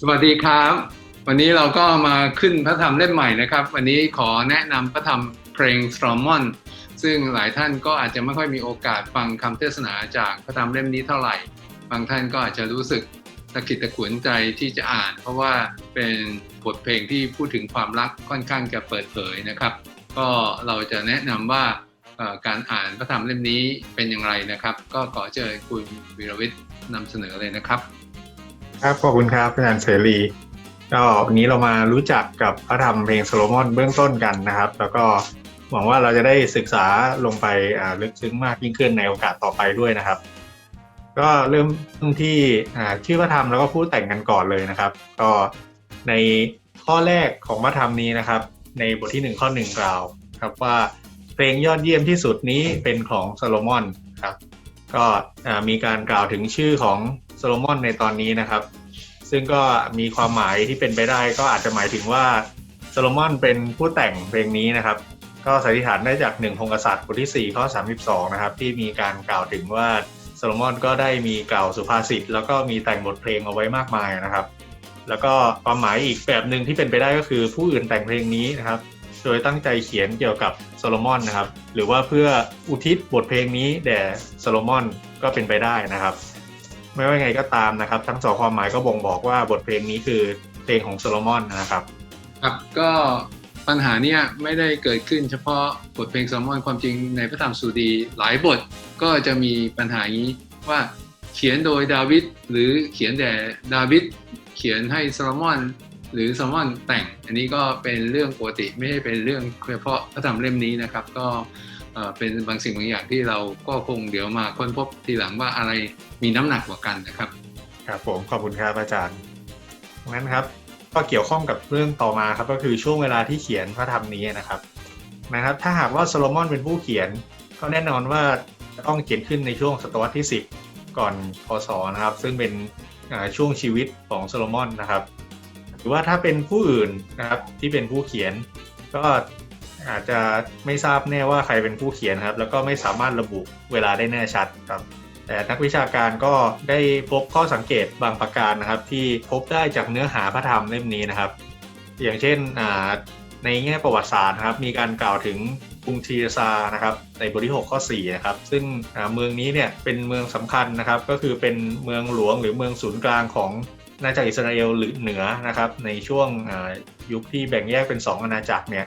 สวัสดีครับ วันนี้เราก็มาขึ้นพระธรรมเล่มใหม่นะครับ วันนี้ขอแนะนำพระธรรมเพลงสตรอมอนซึ่งหลายท่านก็อาจจะไม่ค่อยมีโอกาสฟังคำเทศนาจากพระธรรมเล่มนี้เท่าไหร่ บางท่านก็อาจจะรู้สึกตะกิดตะขวนใจที่จะอ่าน เพราะว่าเป็นบทเพลงที่พูดถึงความรักค่อนข้างจะเปิดเผยนะครับ ก็เราจะแนะนำว่าการอ่านพระธรรมเล่มนี้เป็นอย่างไรนะครับ ก็ขอเชิญคุณวีรวิทย์นำเสนอเลยนะครับ ครับขอบคุณครับอาจารย์เสรีก็วันนี้เรามารู้จักกับพระธรรมเพลงโซโลมอนเบื้องต้นกันนะครับ แล้วก็หวังว่าเราจะได้ศึกษาลงไปลึกซึ้งมากยิ่งขึ้นในโอกาสต่อไปด้วยนะครับ ก็เริ่มต้นที่ชื่อพระธรรมแล้วก็ผู้แต่งกันก่อนเลยนะครับ ก็ในข้อแรกของพระธรรมนี้นะครับ ในบทที่หนึ่งข้อหนึ่งกล่าวครับว่าเพลงยอดเยี่ยมที่สุดนี้เป็นของโซโลมอนครับก็มีการกล่าวถึงชื่อของ โซโลมอนในตอนนี้นะครับ ซึ่งก็มีความหมายที่เป็นไปได้ก็อาจจะหมายถึงว่าโซโลมอนเป็นผู้แต่งเพลงนี้นะครับ ก็สันนิษฐานได้จากหนึ่งพงกษัตริย์บทที่4ข้อ32 นะครับ ที่มีการกล่าวถึงว่าโซโลมอนก็ได้มีกล่าวสุภาษิตแล้วก็มีแต่งบทเพลงเอาไว้มากมายนะครับ แล้วก็ความหมายอีกแบบหนึ่งที่เป็นไปได้ก็คือผู้อื่นแต่งเพลงนี้นะครับ โดยตั้งใจเขียนเกี่ยวกับโซโลมอนนะครับ หรือว่าเพื่ออุทิศบทเพลงนี้แด่โซโลมอนก็เป็นไปได้นะครับ ไม่ว่าไงก็ตามนะครับ ทั้งสองความหมายก็บ่งบอกว่าบทเพลงนี้คือเพลงของโซโลมอนนะครับ ครับก็ปัญหาเนี้ยไม่ได้เกิดขึ้นเฉพาะบทเพลงโซโลมอนความจริงในพระธรรมสูดีหลายบทก็จะมีปัญหานี้ว่าเขียนโดยดาวิดหรือเขียนแต่ดาวิดเขียนให้โซโลมอนหรือโซโลมอนแต่ง อันนี้ก็เป็นเรื่องปกติไม่ใช่เป็นเรื่องเฉพาะพระธรรมเล่มนี้นะครับ ก็ เป็นบางสิ่งบางอย่างที่เราก็คงเดี๋ยวมาค้นพบทีหลังว่าอะไรมีน้ำหนักกว่ากันนะครับ ครับผมขอบคุณครับอาจารย์งั้นครับ ก็เกี่ยวข้องกับเรื่องต่อมาครับก็คือช่วงเวลาที่เขียนพระธรรมนี้นะครับนะครับ ถ้าหากว่าโซโลมอนเป็นผู้เขียน ก็แน่นอนว่าจะต้องเขียนขึ้นในช่วงศตวรรษที่ 10 ก่อนพศนะครับ ซึ่งเป็นช่วงชีวิตของโซโลมอนนะครับ หรือว่าถ้าเป็นผู้อื่นนะครับที่เป็นผู้เขียน ก็ อาจจะไม่ทราบแน่ว่าใครเป็นผู้เขียนครับ แล้วก็ไม่สามารถระบุเวลาได้แน่ชัดครับ แต่นักวิชาการก็ได้พบข้อสังเกตบางประการนะครับ ที่พบได้จากเนื้อหาพระธรรมเล่มนี้นะครับ อย่างเช่นในแง่ประวัติศาสตร์นะครับมีการกล่าวถึงกรุงทีซานะครับในบทที่ 6 ข้อ4นะครับซึ่งเมืองนี้เนี่ยเป็นเมืองสำคัญนะครับ ก็คือเป็นเมืองหลวงหรือเมืองศูนย์กลางของอาณาจักรอิสราเอลหรือเหนือนะครับในช่วงยุคที่แบ่งแยกเป็น 2 อาณาจักรเนี่ย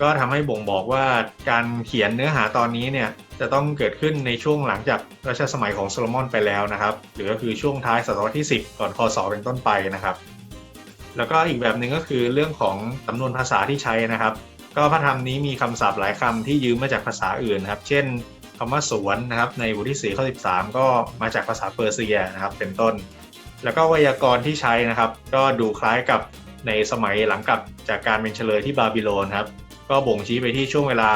ก็ทำให้บ่งบอกว่าการเขียนเนื้อหาตอนนี้เนี่ยจะต้องเกิดขึ้นในช่วงหลังจากรัชสมัยของโซโลมอนไปแล้วนะครับหรือก็คือช่วงท้ายศตวรรษที่ 10 ก่อนคศเป็นต้นไปนะครับ แล้วก็อีกแบบหนึ่งก็คือเรื่องของสำนวนภาษาที่ใช้นะครับ ก็พระธรรมนี้มีคำศัพท์หลายคำที่ยืมมาจากภาษาอื่นครับ เช่นคำว่าสวนนะครับในบทที่4ข้อ13 ก็มาจากภาษาเปอร์เซียนะครับเป็นต้น แล้วก็ไวยากรณ์ที่ใช้นะครับ ก็ดูคล้ายกับในสมัยหลังกลับจากการเป็นเฉลยที่บาบิโลนครับ ก็บ่งชี้ไปที่ช่วงเวลา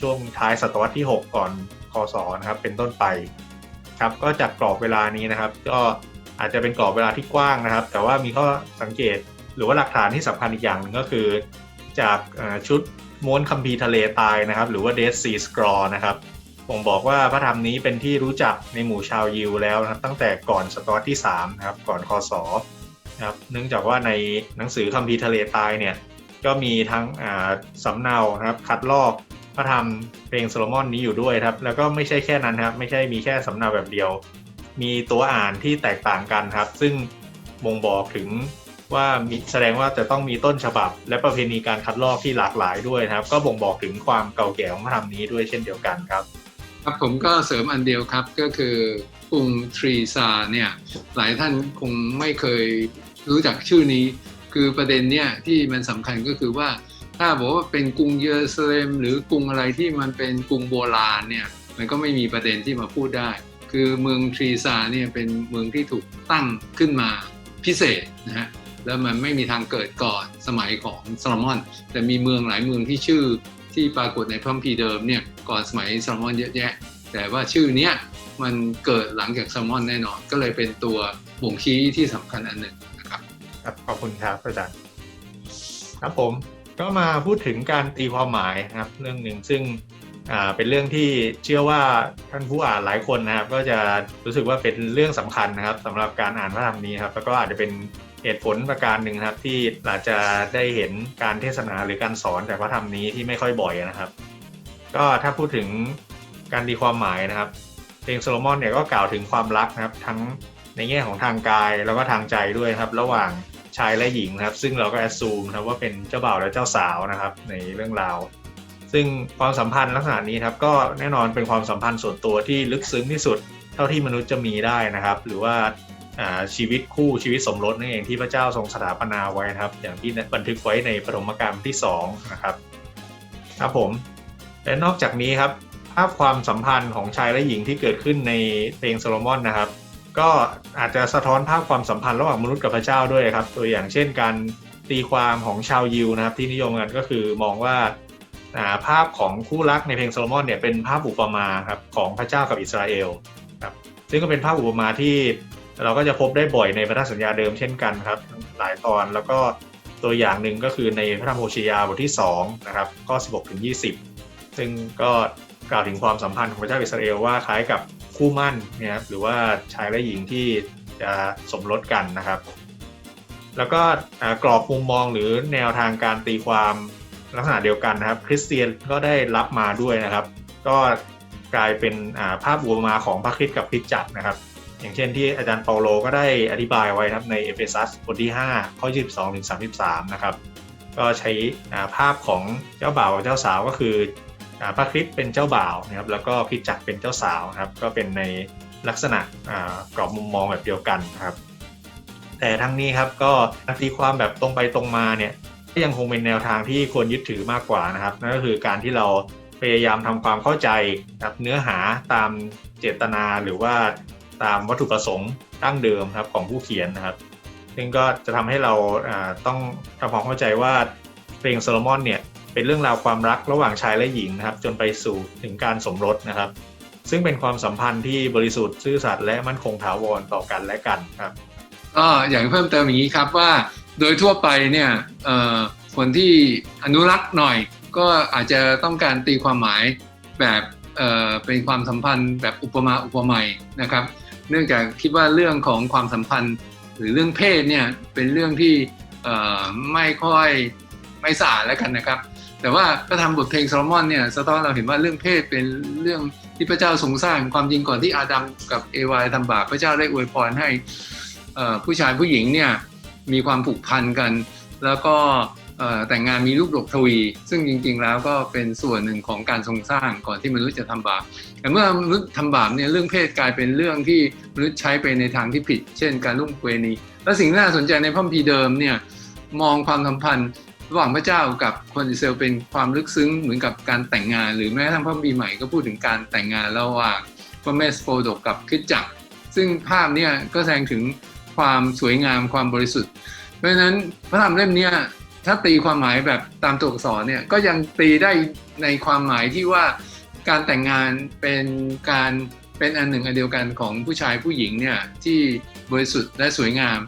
ช่วงท้ายศตวรรษที่ 6 ก่อนคศนะครับเป็นต้นไปครับก็จากกรอบเวลานี้นะครับ ก็อาจจะเป็นกรอบเวลาที่กว้างนะครับ แต่ว่ามีข้อสังเกตหรือว่าหลักฐานที่สำคัญอีกอย่างหนึ่งก็คือ จากชุดม้วนคัมภีร์ทะเลตายนะครับ หรือว่า Dead Sea Scroll นะครับผมบอกว่าพระธรรมนี้เป็นที่รู้จักในหมู่ชาวยิวแล้วนะครับ ตั้งแต่ก่อนศตวรรษที่3นะครับก่อนคศนะครับเนื่องจากว่าในหนังสือคัมภีร์ทะเลตายเนี่ย ก็มีทั้งสำเนาครับคัดลอกพระธรรมเพลงโซโลมอนนี้อยู่ด้วยครับ แล้วก็ไม่ใช่แค่นั้นครับ ไม่ใช่มีแค่สำเนาแบบเดียว มีตัวอ่านที่แตกต่างกันครับ ซึ่งบ่งบอกถึงว่ามีแสดงว่าจะต้องมีต้นฉบับ และประเพณีการคัดลอกที่หลากหลายด้วยนะครับ ก็บ่งบอกถึงความเก่าแก่ของพระธรรมนี้ด้วยเช่นเดียวกันครับ ครับผมก็เสริมอันเดียวครับก็คือกรุงทรีซาเนี่ยหลายท่านคงไม่เคยรู้จักชื่อนี้ คือประเด็นเนี่ยที่มันสำคัญก็คือว่า ถ้าบอกว่าเป็นกรุงเยรูซาเล็ม หรือกรุงอะไรที่มันเป็นกรุงโบราณเนี่ยมันก็ไม่มีประเด็นที่มาพูดได้ คือเมืองทรีซาเนี่ยเป็นเมืองที่ถูกตั้งขึ้นมาพิเศษนะฮะแล้วมันไม่มีทางเกิดก่อนสมัยของซโลมอน แต่มีเมืองหลายเมืองที่ชื่อที่ปรากฏในพระคัมภีร์เดิมเนี่ยก่อนสมัยซโลมอนเยอะแยะ แต่ว่าชื่อเนี้ยมันเกิดหลังจากซโลมอนแน่นอน ก็เลยเป็นตัวบ่งชี้ที่สำคัญอันหนึ่ง ครับขอบคุณครับอาจารย์ครับผมก็มาพูดถึงการตีความหมายนะครับ เรื่องหนึ่งซึ่งเป็นเรื่องที่เชื่อว่าท่านผู้อ่านหลายคนนะครับ ก็จะรู้สึกว่าเป็นเรื่องสำคัญนะครับสำหรับการอ่านพระธรรมนี้ครับ แล้วก็อาจจะเป็นเหตุผลประการหนึ่งครับ ที่อาจจะได้เห็นการเทศนาหรือการสอนจากพระธรรมนี้ที่ไม่ค่อยบ่อยนะครับ ก็ถ้าพูดถึงการดีความหมายนะครับเพลงโซโลมอนเนี่ยก็กล่าวถึงความรักนะครับ ทั้งในแง่ของทางกายแล้วก็ทางใจด้วยครับ ระหว่าง ชายและหญิงนะครับ ซึ่งเราก็แอดซูมนะครับว่าเป็นเจ้าบ่าวและเจ้าสาวนะครับ ในเรื่องราว ซึ่งความสัมพันธ์ลักษณะนี้ครับก็แน่นอนเป็นความสัมพันธ์ส่วนตัวที่ลึกซึ้งที่สุดเท่าที่มนุษย์จะมีได้นะครับ หรือว่าชีวิตคู่ชีวิตสมรสนั่นเองที่พระเจ้าทรงสถาปนาไว้นะครับ อย่างที่บันทึกไว้ในปฐมกาลที่สองนะครับครับผมและนอกจากนี้ครับภาพความสัมพันธ์ของชายและหญิงที่เกิดขึ้นในเพลงโซโลมอนนะครับ ก็อาจจะสะท้อนภาพความสัมพันธ์ระหว่างมนุษย์กับพระเจ้าด้วยครับ ตัวอย่างเช่นการตีความของชาวยิวนะครับ ที่นิยมกันก็คือมองว่าภาพของคู่รักในเพลงโซโลมอนเนี่ยเป็นภาพอุปมาครับของพระเจ้ากับอิสราเอลครับซึ่งก็เป็นภาพอุปมาที่เราก็จะพบได้บ่อยในพระธรรมสัญญาเดิมเช่นกันครับ หลายตอนแล้วก็ตัวอย่างหนึ่งก็คือในพระธรรมโฮชียาบทที่2นะครับข้อ16ถึง20 ซึ่งก็กล่าวถึงความสัมพันธ์ของพระเจ้าอิสราเอลว่าคล้ายกับ คู่มั่นเนี่ยครับหรือว่าชายและหญิงที่จะสมรสกันนะครับ แล้วก็กรอบมุมมองหรือแนวทางการตีความลักษณะเดียวกันนะครับ คริสเตียนก็ได้รับมาด้วยนะครับ ก็กลายเป็นาภาพอุปมาของพระคริสต์กับคริจักรนะครับ อย่างเช่นที่อาจารย์เปาโลก็ได้อธิบายไว้นะครับในเอเฟซัสบทที่ 5 ข้อ 22ถึง33 นะครับ ก็ใช้ภาพของเจ้าบ่าวเจ้าสาวก็คือ พระคริสเป็นเจ้าบ่าวนะครับแล้วก็คริจักเป็นเจ้าสาวนะครับก็เป็นในลักษณะกรอบมุมมองแบบเดียวกันครับแต่ทั้งนี้ครับก็ตีความแบบตรงไปตรงมาเนี่ยก็ยังคงเป็นแนวทางที่ควรยึดถือมากกว่านะครับนั่นก็คือการที่เราพยายามทำความเข้าใจครับเนื้อหาตามเจตนาหรือว่าตามวัตถุประสงค์ตั้งเดิมครับของผู้เขียนนะครับ ซึ่งก็จะทำให้เราอ่าต้องทำความเข้าใจว่าเพลงโซโลมอนเนี่ย เป็นเรื่องราวความรักระหว่างชายและหญิงนะครับ จนไปสู่ถึงการสมรสนะครับ ซึ่งเป็นความสัมพันธ์ที่บริสุทธิ์ซื่อสัตย์และมั่นคงถาวรต่อกันและกันครับก็อย่างเพิ่มเติมอย่างนี้ครับว่าโดยทั่วไปเนี่ยคนที่อนุรักษ์หน่อย ก็อาจจะต้องการตีความหมายแบบเเป็นความสัมพันธ์แบบอุปมาอุปไมยนะครับ เนื่องจากคิดว่าเรื่องของความสัมพันธ์ หรือเรื่องเพศเนี่ยเป็นเรื่องที่ไม่ค่อยไม่สะอาดแล้วกันนะครับ แต่ว่าก็ทำบทเพลงโซโลมอนเนี่ยสะท้อนเราเห็นว่าเรื่องเพศเป็นเรื่องที่พระเจ้าทรงสร้างความจริงก่อนที่อาดัมกับเอวาทำบาปพระเจ้าได้อวยพรให้ผู้ชายผู้หญิงเนี่ยมีความผูกพันกัน แล้วก็แต่งงานมีลูกดกทวี ซึ่งจริงๆแล้วก็เป็นส่วนหนึ่งของการทรงสร้างก่อนที่มนุษย์จะทำบาปแต่เมื่อมนุษย์ทำบาปเนี่ยเรื่องเพศกลายเป็นเรื่องที่มนุษย์ใช้ไปในทางที่ผิด เช่น การลุ่มเวณีและสิ่งที่น่าสนใจในพระคัมภีร์เดิมเนี่ยมองความสัมพันธ์ ระหว่างพระเจ้ากับคนอิสราเอลเป็นความลึกซึ้งเหมือนกับการแต่งงาน หรือแม้กระทั่งพระคัมภีใหม่ก็พูดถึงการแต่งงานระหว่างพระเมสโปโดกกับคริสตจักร ซึ่งภาพเนี่ยก็แสดงถึงความสวยงามความบริสุทธิ์ เพราะฉะนั้นพระธรรมเล่มนี้ถ้าตีความหมายแบบตามตัวอักษรเนี่ยก็ยังตีได้ในความหมายที่ว่าการแต่งงานเป็นการเป็นอันหนึ่งอันเดียวกันของผู้ชายผู้หญิงเนี่ยที่บริสุทธิ์และสวยงาม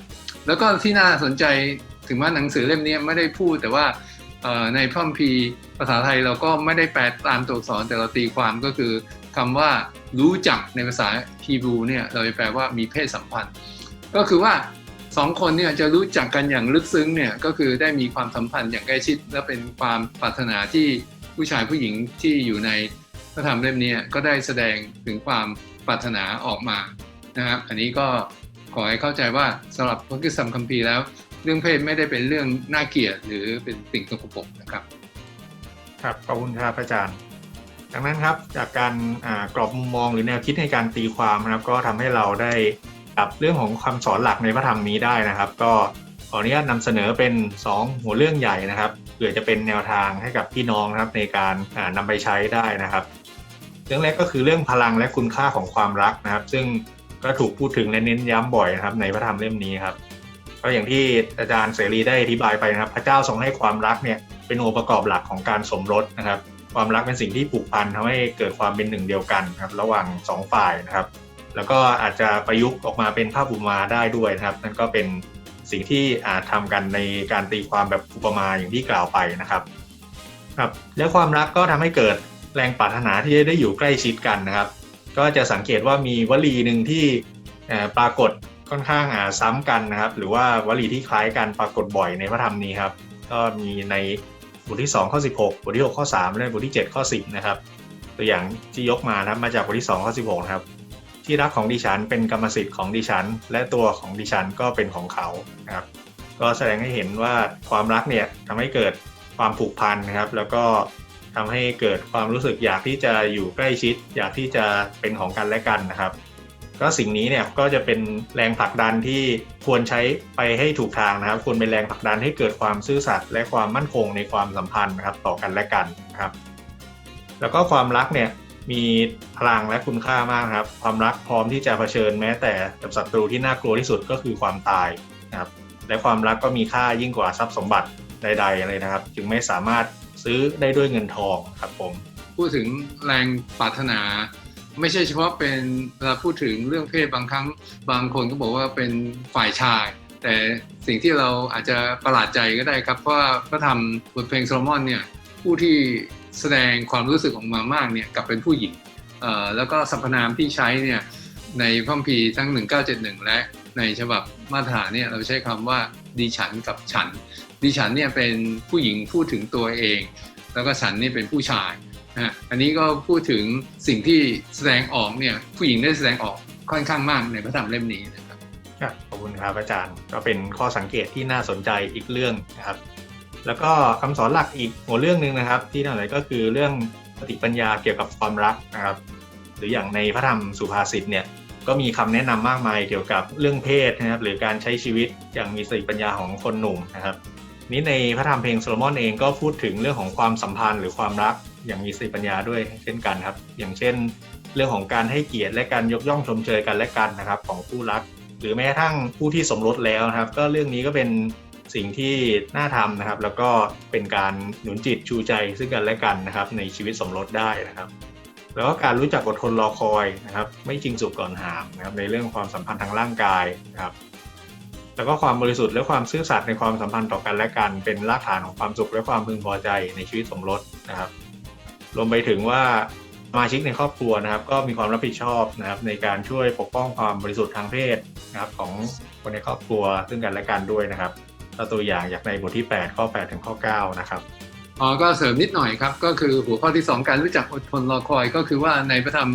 แล้วก็ที่น่าสนใจ ถึงว่าหนังสือเล่มนี้ไม่ได้พูดแต่ว่าในพระคัมภีร์ภาษาไทยเราก็ไม่ได้แปลตามตัวอักษรแต่เราตีความก็คือคำว่ารู้จักในภาษาฮีบรูเนี่ยเราแปลว่ามีเพศสัมพันธ์ ก็คือว่าสองคนเนี่ยจะรู้จักกันอย่างลึกซึ้งเนี่ยก็คือได้มีความสัมพันธ์อย่างใกล้ชิด และเป็นความปรารถนาที่ผู้ชายผู้หญิงที่อยู่ในพระธรรมเล่มนี้ก็ได้แสดงถึงความปรารถนาออกมานะครับอันนี้ก็ขอให้เข้าใจว่าสำหรับพระคิดสัมคัมภีร์แล้ว เรื่องเพศไม่ได้เป็นเรื่องน่าเกลียดหรือเป็นสิ่งสกปรกนะครับ ครับขอบคุณครับอาจารย์ดังนั้นครับจากการกรอบมุมมองหรือแนวคิดในการตีความนะครับ ก็ทำให้เราได้กับเรื่องของคำสอนหลักในพระธรรมนี้ได้นะครับ ก็ขออนุญาตนำเสนอเป็น 2 หัวเรื่องใหญ่นะครับเผื่อจะเป็นแนวทางให้กับพี่น้องนะครับในการอ่านำไปใช้ได้นะครับ เรื่องแรกก็คือเรื่องพลังและคุณค่าของความรักนะครับ ซึ่งก็ถูกพูดถึงและเน้นย้ำบ่อยนะครับ ในพระธรรมเล่มนี้ครับ ก็อย่างที่อาจารย์เสรีได้อธิบายไปนะครับ พระเจ้าทรงให้ความรักเนี่ยเป็นองค์ประกอบหลักของการสมรสนะครับ ความรักเป็นสิ่งที่ผูกพันทำให้เกิดความเป็นหนึ่งเดียวกันครับระหว่างสองฝ่ายนะครับ แล้วก็อาจจะประยุกต์ออกมาเป็นภาพอุมาได้ด้วยนะครับ นั่นก็เป็นสิ่งที่อาจทำกันในการตีความแบบอุปมาอย่างที่กล่าวไปนะครับครับแล้วความรักก็ทำให้เกิดแรงปรารถนาที่จะได้อยู่ใกล้ชิดกันนะครับ ก็จะสังเกตว่ามีวลีหนึ่งที่ปรากฏ ค่อนข้างอ่าซ้ำกันนะครับ หรือว่าวลีที่คล้ายกันปรากฏบ่อยในพระธรรมนี้ครับ ก็มีในบทที่ 2 ข้อ 16 บทที่ 6 ข้อ 3 และบทที่ 7 ข้อ 10 นะครับ ตัวอย่างที่ยกมานะครับมาจากบทที่ 2 ข้อ 16 นะครับ ที่รักของดิฉันเป็นกรรมสิทธิ์ของดิฉัน และตัวของดิฉันก็เป็นของเขานะครับ ก็แสดงให้เห็นว่าความรักเนี่ยทำให้เกิดความผูกพันนะครับ แล้วก็ทำให้เกิดความรู้สึกอยากที่จะอยู่ใกล้ชิด อยากที่จะเป็นของกันและกันนะครับ ก็สิ่งนี้เนี่ยก็จะเป็นแรงผลักดันที่ควรใช้ไปให้ถูกทางนะครับ ควรเป็นแรงผลักดันให้เกิดความซื่อสัตย์และความมั่นคงในความสัมพันธ์นะครับต่อกันและกันนะครับ แล้วก็ความรักเนี่ยมีพลังและคุณค่ามากครับ ความรักพร้อมที่จะเผชิญแม้แต่กับศัตรูที่น่ากลัวที่สุดก็คือความตายนะครับ และความรักก็มีค่ายิ่งกว่าทรัพย์สมบัติใด ๆ เลยนะครับ จึงไม่สามารถซื้อได้ด้วยเงินทองครับผม พูดถึงแรงปรารถนา ไม่ใช่เฉพาะเป็นเวลาพูดถึงเรื่องเพศบางครั้ง บางคนก็บอกว่าเป็นฝ่ายชาย แต่สิ่งที่เราอาจจะประหลาดใจก็ได้ครับเพราะว่าพระธรรมบทเพลงโซโลมอนเนี่ยผู้ที่แสดงความรู้สึกออกมามากเนี่ยกลับเป็นผู้หญิงแล้วก็สรรพนามที่ใช้เนี่ยในพระคัมภีร์ทั้ง 1971 และในฉบับมาตรฐานเนี่ยเราใช้คำว่าดิฉันกับฉัน ดิฉันเนี่ยเป็นผู้หญิงพูดถึงตัวเอง แล้วก็ฉันนี่เป็นผู้ชาย นะอันนี้ก็พูดถึงสิ่งที่แสดงออกเนี่ยผู้หญิงได้แสดงออกค่อนข้างมากในพระธรรมเล่มนี้นะครับขอบคุณครับอาจารย์ก็เป็นข้อสังเกตที่น่าสนใจอีกเรื่องนะครับ แล้วก็คำสอนหลักอีกหัวเรื่องหนึ่งนะครับ ที่น่าสนใจก็คือเรื่องสติปัญญาเกี่ยวกับความรักนะครับ หรืออย่างในพระธรรมสุภาษิตเนี่ยก็มีคำแนะนำมากมายเกี่ยวกับเรื่องเพศนะครับ หรือการใช้ชีวิตอย่างมีสติปัญญาของคนหนุ่มนะครับนี้ในพระธรรมเพลงโซโลมอนเองก็พูดถึงเรื่องของความสัมพันธ์หรือความรัก อย่างมีสติปัญญาด้วยเช่นกันครับ อย่างเช่น เรื่องของการให้เกียรติและการยกย่องชมเชยกันและกันนะครับ ของคู่รัก หรือแม้กระทั่งผู้ที่สมรสแล้วนะครับ ก็เรื่องนี้ก็เป็นสิ่งที่น่าทำนะครับ แล้วก็เป็นการหนุนจิตชูใจซึ่งกันและกันนะครับ ในชีวิตสมรสได้นะครับ แล้วก็การรู้จักอดทนรอคอยนะครับ ไม่จริงสุขก่อนหามนะครับในเรื่องความสัมพันธ์ทางร่างกายนะครับแล้วก็ความบริสุทธิ์และความซื่อสัตย์ในความสัมพันธ์ต่อกันและกันเป็นรากฐานของความสุขและความพึงพอใจในชีวิตสมรสนะครับ รวมไปถึงว่าสมาชิกในครอบครัวนะครับ ก็มีความรับผิดชอบนะครับ ในการช่วยปกป้องความบริสุทธิ์ทางเพศนะครับ ของคนในครอบครัวซึ่งกันและกันด้วยนะครับตัวอย่างจากในบทที่ 8 ข้อ 8 ถึงข้อ 9 นะครับอ๋อก็เสริมนิดหน่อยครับ ก็คือหัวข้อที่ 2 การรู้จักอดทนรอคอยก็คือว่าในพระธรรม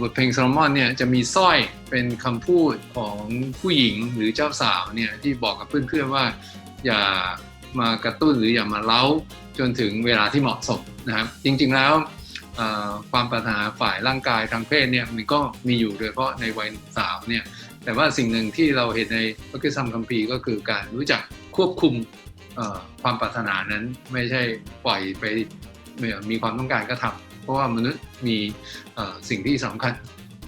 บทเพลงโซโลมอนเนี่ยจะมีสร้อยเป็นคำพูดของผู้หญิงหรือเจ้าสาวเนี่ยที่บอกกับเพื่อนๆว่า อย่ามากระตุ้นหรืออย่ามาเล้า จนถึงเวลาที่เหมาะสมนะครับจริงๆแล้วความปรารถนาฝ่ายร่างกายทางเพศเนี่ยมันก็มีอยู่โดยเฉพาะในวัยสาวเนี่ยแต่ว่าสิ่งหนึ่งที่เราเห็นในพระคิดธรรมคัมภีร์ก็คือการรู้จักควบคุมความปรารถนานั้นไม่ใช่ปล่อยไปม,มีความต้องการก็ทำเพราะว่ามนุษย์มีสิ่งที่สำคัญ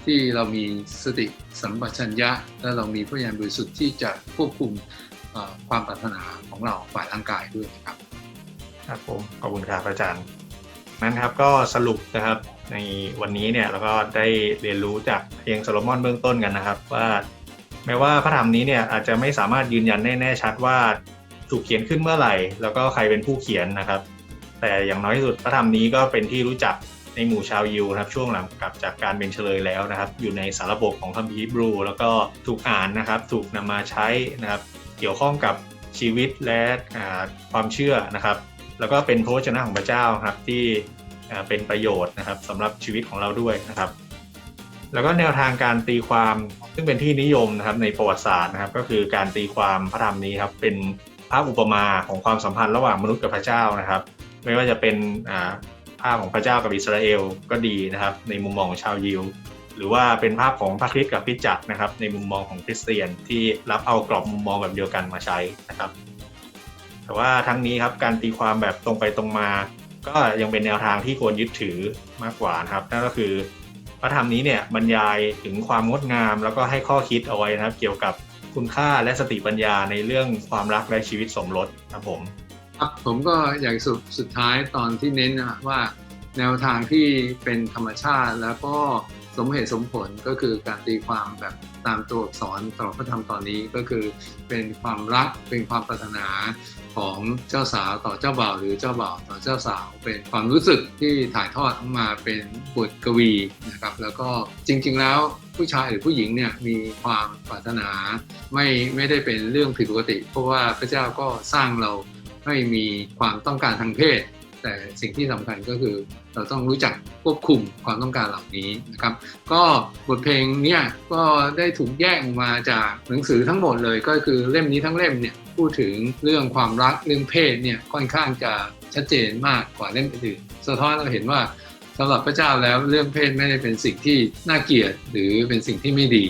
ที่เรามีสติสัมปชัญญะ และเรามีพยานบริสุทธิ์ที่จะควบคุมความปรารถนาของเราฝ่ายร่างกายด้วยครับ ครับผมขอบคุณครับอาจารย์นั้นครับก็สรุปนะครับในวันนี้เนี่ยเราก็ได้เรียนรู้จากเพลงโซโลมอนเบื้องต้นกันนะครับ ว่าแม้ว่าพระธรรมนี้เนี่ยอาจจะไม่สามารถยืนยันได้แน่ชัดว่าถูกเขียนขึ้นเมื่อไหร่ แล้วก็ใครเป็นผู้เขียนนะครับ แต่อย่างน้อยที่สุดพระธรรมนี้ก็เป็นที่รู้จักในหมู่ชาวยิวนะครับช่วงหลังกลับจากการเป็นเฉลยแล้วนะครับ อยู่ในสารบบของคัมภีร์ฮีบรู แล้วก็ถูกอ่านนะครับ ถูกนำมาใช้นะครับ เกี่ยวข้องกับชีวิตและความเชื่อนะครับ แล้วก็เป็นพระวจนะของพระเจ้าครับที่เป็นประโยชน์นะครับสำหรับชีวิตของเราด้วยนะครับ แล้วก็แนวทางการตีความซึ่งเป็นที่นิยมนะครับในประวัติศาสตร์นะครับ ก็คือการตีความพระธรรมนี้ครับเป็นภาพอุปมาของความสัมพันธ์ระหว่างมนุษย์กับพระเจ้านะครับ ไม่ว่าจะเป็นภาพของพระเจ้ากับอิสราเอลก็ดีนะครับ ในมุมมองของชาวยิวหรือว่าเป็นภาพของพระคริสต์กับคริจักรนะครับ ในมุมมองของคริสเตียนที่รับเอากรอบมุมมองแบบเดียวกันมาใช้นะครับ แต่ว่าทั้งนี้ครับการตีความแบบตรงไปตรงมา ก็ยังเป็นแนวทางที่ควรยึดถือมากกว่านะครับ นั่นก็คือพระธรรมนี้เนี่ยบรรยายถึงความงดงาม แล้วก็ให้ข้อคิดเอาไว้นะครับ เกี่ยวกับคุณค่าและสติปัญญาในเรื่องความรักและชีวิตสมรสครับผมครับผมก็อย่ากสุดสุดท้ายตอนที่เน้นนะว่าแนวทางที่เป็นธรรมชาติแล้วก็ สมเหตุสมผลก็คือการตีความแบบตามตัวอักษรตลอดพระธรรมตอนนี้ก็คือเป็นความรักเป็นความปรารถนาของเจ้าสาวต่อเจ้าบ่าวหรือเจ้าบ่าวต่อเจ้าสาว เป็นความรู้สึกที่ถ่ายทอดออกมาเป็นบทกวีนะครับ แล้วก็จริง ๆ แล้วผู้ชายหรือผู้หญิงเนี่ยมีความปรารถนาไม่ไม่ได้เป็นเรื่องผิดปกติ เพราะว่าพระเจ้าก็สร้างเราให้มีความต้องการทางเพศ แต่สิ่งที่สำคัญก็คือเราต้องรู้จักควบคุมความต้องการเหล่านี้นะครับ ก็บทเพลงเนี่ยก็ได้ถูกแยกออกมาจากหนังสือทั้งหมดเลยก็คือเล่มนี้ทั้งเล่มเนี่ยพูดถึงเรื่องความรักเรื่องเพศเนี่ยค่อนข้างจะชัดเจนมากกว่าเล่มอื่นสะท้อนเราเห็นว่าสำหรับพระเจ้าแล้วเรื่องเพศไม่ได้เป็นสิ่งที่น่าเกลียดหรือเป็นสิ่งที่ไม่ดี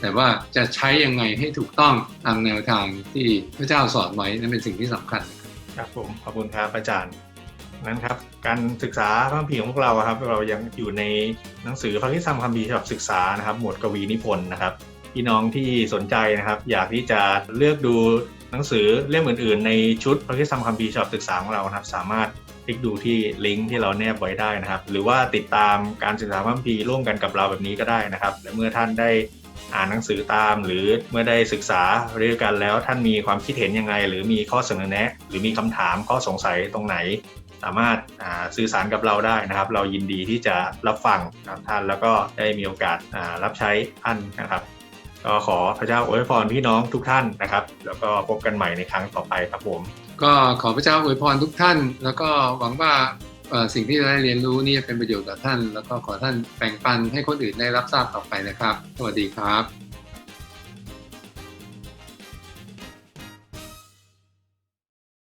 แต่ว่าจะใช้ยังไงให้ถูกต้องตามแนวทางที่พระเจ้าสอนไว้นั่นเป็นสิ่งที่สำคัญครับผมขอบคุณครับอาจารย์ นั้นครับการศึกษาพระคัมภีร์ของพวกเราครับ เรายังอยู่ในหนังสือพระคิสัมคัมภีร์ฉบับศึกษานะครับ หมวดกวีนิพนธ์นะครับพี่น้องที่สนใจนะครับ อยากที่จะเลือกดูหนังสือเล่มอื่น ๆ ในชุดพระคิสัมคัมภีร์ฉบับศึกษาของเรานะครับ สามารถคลิกดูที่ลิงก์ที่เราแนบไว้ได้นะครับ หรือว่าติดตามการศึกษาพระคัมภีร์ร่วมกันกับเราแบบนี้ก็ได้นะครับ และเมื่อท่านได้อ่านหนังสือตาม หรือเมื่อได้ศึกษาเรื่องกันแล้วท่านมีความคิดเห็นยังไง หรือมีข้อเสนอแนะ หรือมีคำถามข้อสงสัยตรงไหน สามารถสื่อสารกับเราได้นะครับ เรายินดีที่จะรับฟังท่านแล้วก็ได้มีโอกาสรับใช้ท่านนะครับก็ขอพระเจ้าอวยพรพี่น้องทุกท่านนะครับ แล้วก็พบกันใหม่ในครั้งต่อไปครับผม ก็ขอพระเจ้าอวยพรทุกท่าน แล้วก็หวังว่าสิ่งที่เราได้เรียนรู้นี่จะเป็นประโยชน์กับท่าน แล้วก็ขอท่านแบ่งปันให้คนอื่นได้รับทราบต่อไปนะครับ สวัสดีครับ